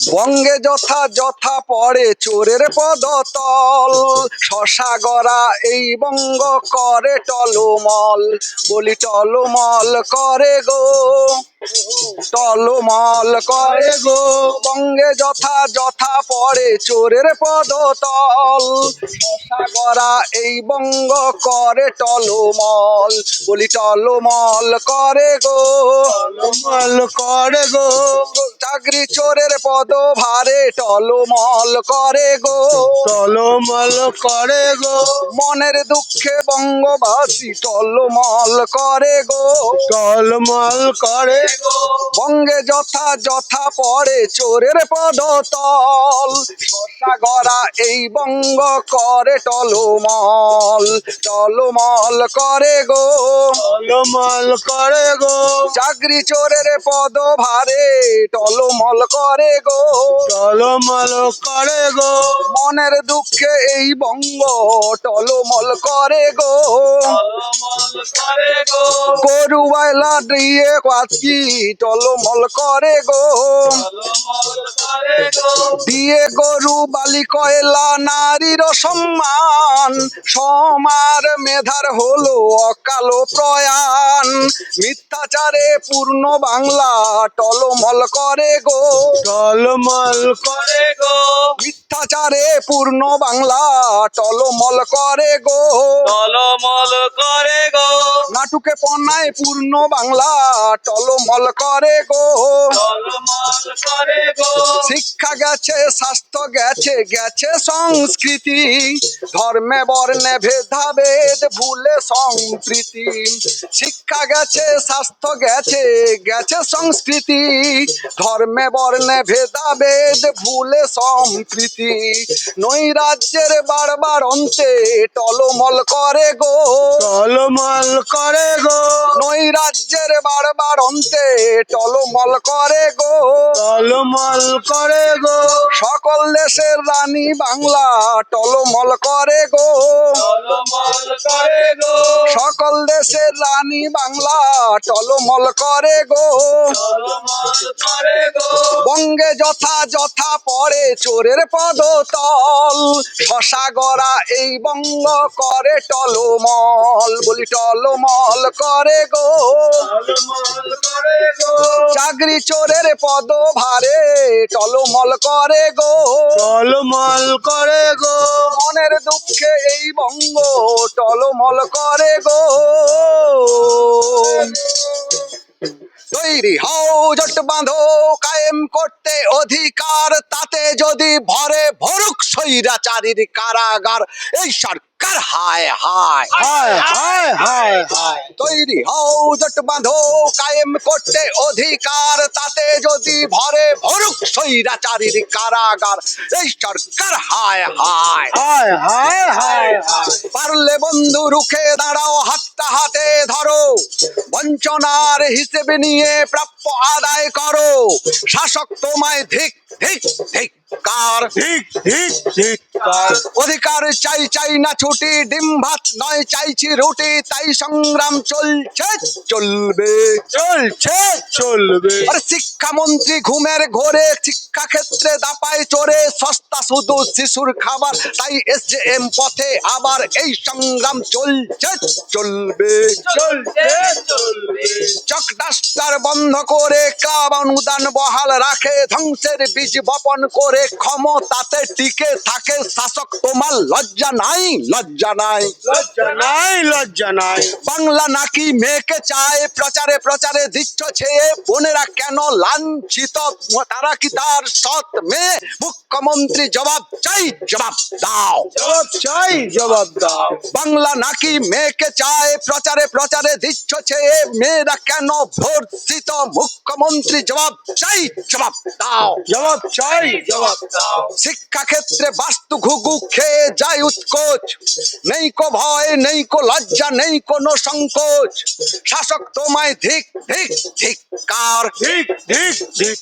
বঙ্গে যথা যথা পড়ে চোরের পদতল। শশা গড়া এই বঙ্গ করে টলমল, বলি টলমল করে গো। টলমল করে গো। বঙ্গে যথা যথা পড়ে চোরের পদতল। শশা গড়া এই বঙ্গ করে টলমল, বলি টলমল করে গো। টলমল করে গো। চাকরি চোরের পদ ভারে টলমল করে গো। টলমল করে গো। মনের দুঃখে বঙ্গবাসী টলমল করে গো। টলমল করে গো। বঙ্গে যথা যথা পড়ে চোরের পদতল। শশা গড়া এই বঙ্গ করে টলমল টলমল করে গো। টলমল করে গো। চাকরি চোরের পদ ভারে টলমল করে গো। টলমল করে গো। মনের দুঃখে এই বঙ্গ টলমল করে গো। টলমল করে গো। গরু বাইলা দিয়ে কাছি টলমল করে গো। টলমল করে গো। দিয়ে গরু বালি কয়লা নারীর সম্মান। সমার মেধার হলো অকালো প্রয়াণ। মিথ্যাচারে পূর্ণ বাংলা টলমল করে গো। টলমল করে গো। মিথ্যাচারে পূর্ণ বাংলা টলমল করে গো। টলমল করে গো। নাটুকে পনায় পূর্ণ বাংলা টলমল করে গো। করে গো। শিক্ষা গেছে স্বাস্থ্য গেছে গেছে সংস্কৃতি। ধর্মে বর্ণে ভেদাভেদ ভুলে সম্প্রীতি। শিক্ষা গেছে স্বাস্থ্য গেছে গেছে সংস্কৃতি। ধর্মে বর্ণে ভেদাভেদ ভুলে সংস্কৃতি সম্প্রীতি। নৈরাজ্যের বারবার অন্তে টলমল করে গো। টলমল করে গো। নৈরাজ্যের বারবার অন্তে টলমল করে গো। টলমল করে গো। সকল দেশের রানী বাংলা টলমল করে গো। টলমল করে গো। সকল দেশের রানী বাংলা টলমল করে গো। করে বঙ্গে যথা যথা পড়ে চোরের পদতল। শশা গড়া এই বঙ্গ করে টলমল। বলি টলমল করে টলমল করে গো। চাকরি চোরের পদ ভারে টলমল করে গো। টলমল করে গো। মনের দুঃখে এই বঙ্গ টলমল করে গো। তৈরি হও জট বাঁধো কায়েম করতে অধিকার তাতে যদি ভরে ভরুক স্বৈরাচারীর কারাগার এই সরকার হায় হায় হায় হায় হায় হায় তৈরি হও জট বাঁধো কায়েম করতে অধিকার তাতে যদি ভরে ভরুক স্বৈরাচারীর কারাগার এই সরকার হায় হায়। হায় হায় হায় পারলে বন্ধু রুখে দাঁড়াও হাতটা হাতে ধরো। বঞ্চনার হিসেবে নিয়ে প্রাপ্য আদায় করো। শাসক তোমায় ধিক ধিক ধিক কার ঠিক ঠিক ঠিক কার অধিকার। চাই চাই না ছুটি, ডিম ভাত নয়, চাইছি রুটি, তাই সংগ্রাম চলছে, চলবে চলছে, চলবে। আর শিক্ষামন্ত্রী ঘুমের ঘোরে শিক্ষা ক্ষেত্রে দাপায় চড়ে সস্তা শুধু শিশুর খাবার, তাই এস জে এম পথে আবার এই সংগ্রাম চলছে, চলবে চক ডাস্টার বন্ধ করে, ক্লাব অনুদান বহাল রাখে, ধ্বংসের বীজ বপন করে, ক্ষমতাতে টিকে থাকে শাসক তোমার লজ্জা নাই লজ্জা নাই। লজ্জা নাই লজ্জা নাই। বাংলা নাকি মেয়েকে চায়? প্রচারে প্রচারে দিচ্ছ ছেয়ে। বোনেরা কেন লাঞ্ছিত? তারা কি তার সৎ মেয়ে? মুখ্যমন্ত্রী জবাব চাই জবাব দাও। জবাব চাই জবাব দাও। বাংলা নাকি মেয়েকে চায়? প্রচারে প্রচারে দিচ্ছ ছেয়ে। মেয়েরা কেন ভর্ষিত মুখ্যমন্ত্রী জবাব চাই জবাব দাও। জবাব চাই জবাব দাও। শিক্ষা ক্ষেত্রে বাস্তু ঘুঘু খেয়ে যায় উৎকোচ। নেই কো ভয়, নেই কো লজ্জা, নেই কোনো সংকোচ। শাসক তোমায় ধিক ধিক ধিক কার ধিক ধিক ধিক